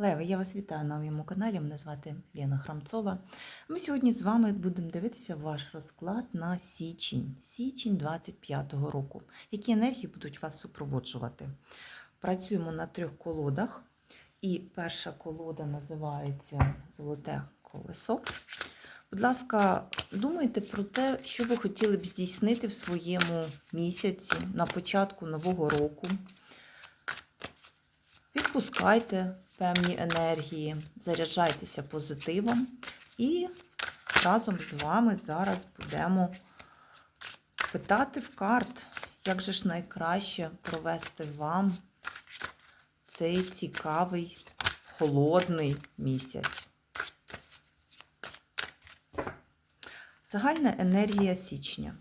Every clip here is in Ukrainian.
Лева, я вас вітаю на моєму каналі. Мене звати Лена Храмцова. Ми сьогодні з вами будемо дивитися ваш розклад на січень, січень 25-го року. Які енергії будуть вас супроводжувати? Працюємо на трьох колодах. І перша колода називається Золоте колесо. Будь ласка, думайте про те, що ви хотіли б здійснити в своєму місяці на початку нового року. Відпускайте певні енергії, заряджайтеся позитивом. І разом з вами зараз будемо питати в карт, як же ж найкраще провести вам цей цікавий холодний місяць. Загальна енергія січня.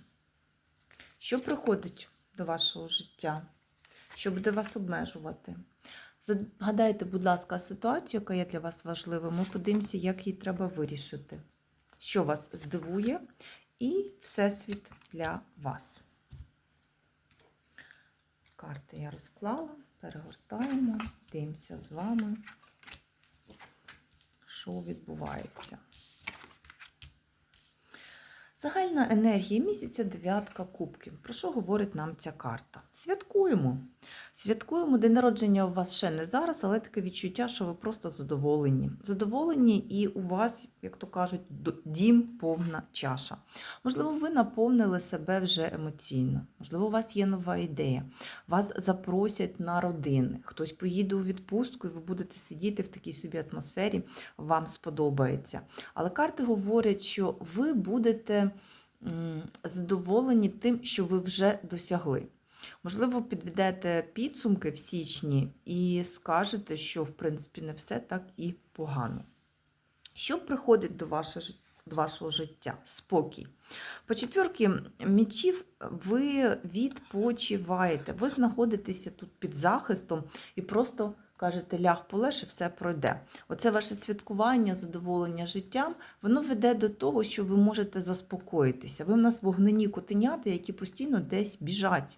Що приходить до вашого життя? Що буде вас обмежувати? Згадайте, будь ласка, ситуацію, яка є для вас важлива, Ми подивимося, як її треба вирішити. Що вас здивує, і Всесвіт для вас. Карти я розклала, перегортаємо, дивимося з вами, що відбувається. Загальна енергія місяця дев'ятка кубків. Про що говорить нам ця карта? Святкуємо. Святкуємо, день народження у вас ще не зараз, але таке відчуття, що ви просто задоволені. Задоволені, і у вас, як то кажуть, дім повна чаша. Можливо, ви наповнили себе вже емоційно, можливо, у вас є нова ідея. Вас запросять на родини. Хтось поїде у відпустку, і ви будете сидіти в такій собі атмосфері, вам сподобається. Але карти говорять, що ви будете задоволені тим, що ви вже досягли. Можливо, підведете підсумки в січні і скажете, що, в принципі, не все так і погано. Що приходить до вашого до вашого життя? Спокій. По четвірки мічів ви відпочиваєте, ви знаходитеся тут під захистом і просто кажете, ляг полеж і все пройде. Оце ваше святкування, задоволення життям, воно веде до того, що ви можете заспокоїтися. Ви в нас вогнені котеняти, які постійно десь біжать.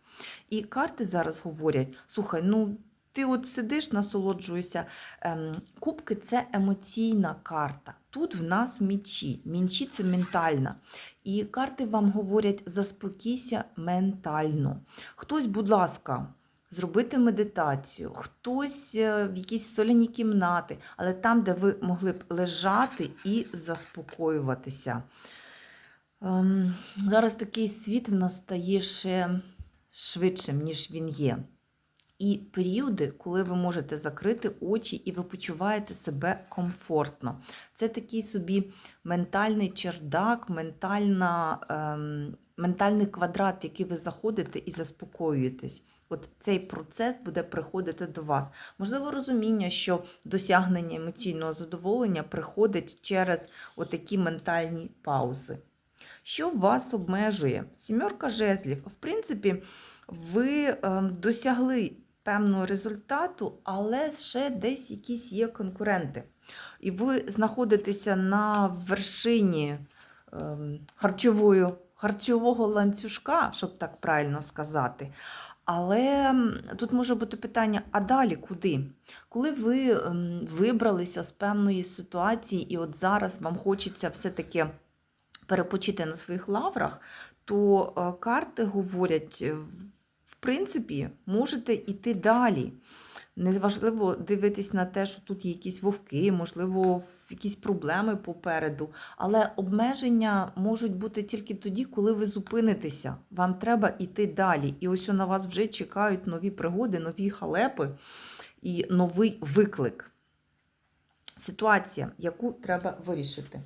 І карти зараз говорять: слухай, ну. Ти от сидиш, насолоджуєшся. Ем, кубки це емоційна карта. Тут в нас мічі. Мічі це ментальна. І карти вам говорять: заспокійся ментально. Хтось, будь ласка, зробити медитацію, хтось е, в якісь соляні кімнати, але там, де ви могли б лежати і заспокоюватися. Ем, зараз такий світ в нас стає ще швидшим, ніж він є. І періоди, коли ви можете закрити очі і ви почуваєте себе комфортно. Це такий собі ментальний чердак, ментальна, ем, ментальний квадрат, в який ви заходите і заспокоюєтесь. От цей процес буде приходити до вас. Можливо, розуміння, що досягнення емоційного задоволення приходить через отакі ментальні паузи. Що вас обмежує? Сімерка жезлів. В принципі, ви ем, досягли певного результату, але ще десь якісь є конкуренти. І ви знаходитеся на вершині ем, харчової, харчового ланцюжка, щоб так правильно сказати. Але тут може бути питання: а далі куди? Коли ви ем, вибралися з певної ситуації, і от зараз вам хочеться все-таки перепочити на своїх лаврах, то е, карти говорять, е, в принципі, можете йти далі. Неважливо дивитись на те, що тут є якісь вовки, можливо, якісь проблеми попереду. Але обмеження можуть бути тільки тоді, коли ви зупинитеся. Вам треба йти далі. І ось на вас вже чекають нові пригоди, нові халепи і новий виклик. Ситуація, яку треба вирішити.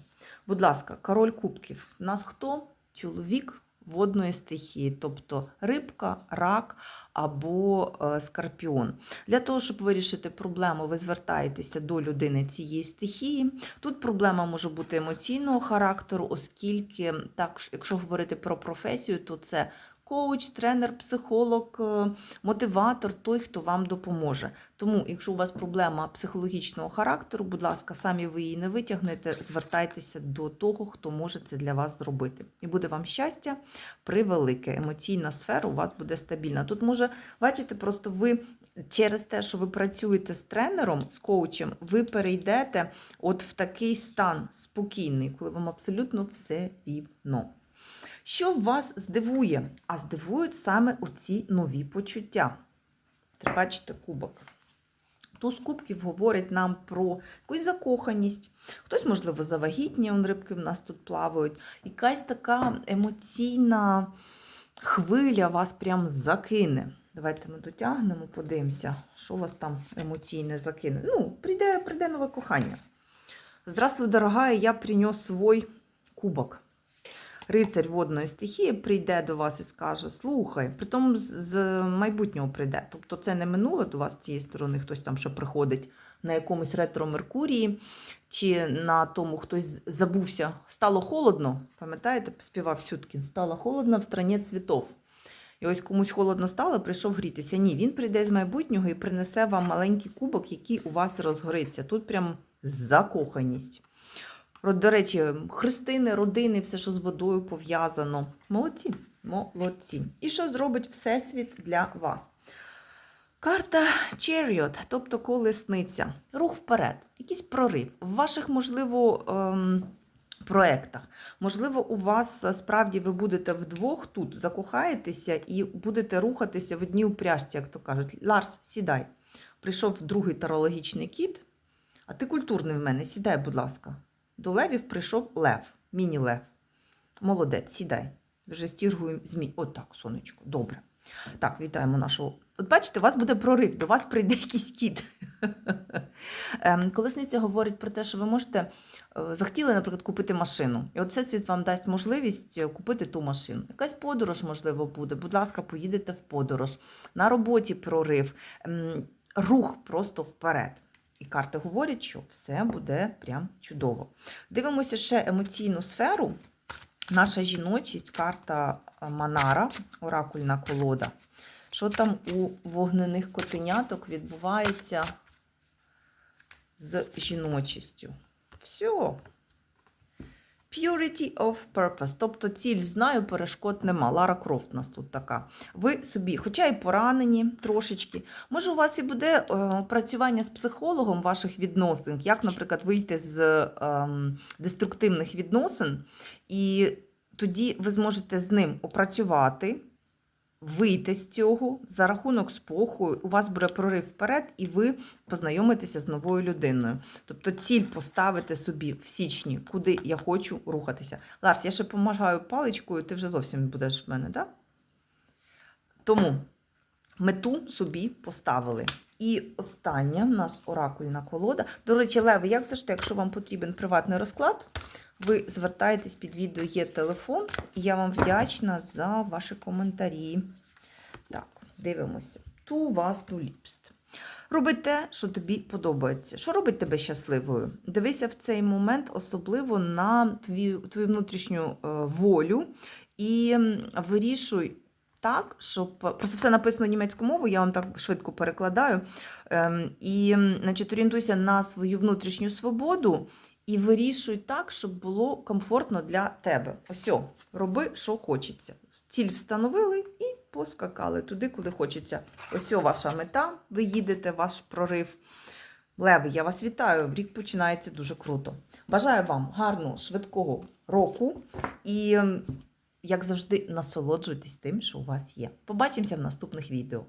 Будь ласка, король кубків. У нас хто? Чоловік водної стихії, тобто рибка, рак або е, скорпіон. Для того, щоб вирішити проблему, ви звертаєтеся до людини цієї стихії. Тут проблема може бути емоційного характеру, оскільки, так, якщо говорити про професію, то це коуч, тренер, психолог, е, мотиватор той, хто вам допоможе. Тому, якщо у вас проблема психологічного характеру, будь ласка, самі ви її не витягнете, звертайтеся до того, хто може це для вас зробити. І буде вам щастя превелике. Емоційна сфера у вас буде стабільна. Тут може, бачите, просто ви через те, що ви працюєте з тренером, з коучем, ви перейдете от в такий стан спокійний, коли вам абсолютно все рівно. Що вас здивує? А здивують саме оці нові почуття. Бачите кубок. Туз кубків говорить нам про якусь закоханість. Хтось, можливо, завагітніє, он рибки в нас тут плавають. Якась така емоційна хвиля вас прям закине. Давайте ми дотягнемо, подивимося, що вас там емоційне закине. Ну, прийде, прийде нове кохання. Здравствуй, дорогая, я принес свой кубок. Рицарь водної стихії прийде до вас і скаже: слухай, притом з- майбутнього прийде. Тобто це не минуле до вас з цієї сторони, хтось там ще приходить на якомусь ретро Меркурії, чи на тому хтось забувся. Стало холодно. Пам'ятаєте, співав Сюткін, стало холодно в страні цвітов. І ось комусь холодно стало, прийшов грітися. Ні, він прийде з майбутнього і принесе вам маленький кубок, який у вас розгориться. Тут прям закоханість. До речі, хрестини, родини, все, що з водою пов'язано. Молодці, молодці. І що зробить Всесвіт для вас? Карта Chariot, тобто колесниця. Рух вперед, якийсь прорив. В ваших, можливо, ем, проєктах. Можливо, у вас е, справді ви будете вдвох тут, закохаєтеся і будете рухатися в одній упряжці, як то кажуть. Ларс, сідай. Прийшов другий тарологічний кіт, а ти культурний в мене. Сідай, будь ласка. До левів прийшов лев, міні-лев. Молодець, сідай. Вже стіргуємо змій. Отак, сонечко, добре. Так, вітаємо нашого. От бачите, у вас буде прорив, до вас прийде якийсь кіт. Ем, Колесниця говорить про те, що ви можете е, захотіли, наприклад, купити машину. І от Всесвіт вам дасть можливість е, купити ту машину. Якась подорож, можливо, буде. Будь ласка, поїдете в подорож. На роботі прорив, ем, рух просто вперед. І карти говорять, що все буде прям чудово. Дивимося ще емоційну сферу. Наша жіночість, карта е, Манара, оракульна колода. Що там у вогнених котеняток відбувається з жіночістю? Все. Purity of purpose, тобто ціль знаю, перешкод нема. Лара Крофт у нас тут така. Ви собі, хоча і поранені трошечки, може, у вас і буде е, працювання з психологом ваших відносин, як, наприклад, вийти з ем, деструктивних відносин, і тоді ви зможете з ним опрацювати, вийти з цього за рахунок спокою, у вас буде прорив вперед, і ви познайомитеся з новою людиною. Тобто ціль поставити собі в січні, куди я хочу рухатися. Ларс, я ще помагаю паличкою, ти вже зовсім будеш в мене, так? Да? Тому мету собі поставили. І остання в нас оракульна колода. До речі, Леви, як завжди, якщо вам потрібен приватний розклад, ви звертаєтесь під відео, є телефон, і я вам вдячна за ваші коментарі. Так, дивимося. Ту вас ту ліпст. Роби те, що тобі подобається. Що робить тебе щасливою? Дивися в цей момент особливо на твою, твою внутрішню е, волю і вирішуй так, щоб просто все написано німецькою мовою, я вам так швидко перекладаю. Ем, І, значить, орієнтуйся на свою внутрішню свободу і вирішуй так, щоб було комфортно для тебе. Ось, роби, що хочеться. Ціль встановили і поскакали туди, куди хочеться. Ось ваша мета. Ви їдете, ваш прорив. Леви, я вас вітаю. Рік починається дуже круто. Бажаю вам гарного, швидкого року і, ем, як завжди, насолоджуйтесь тим, що у вас є. Побачимося в наступних відео.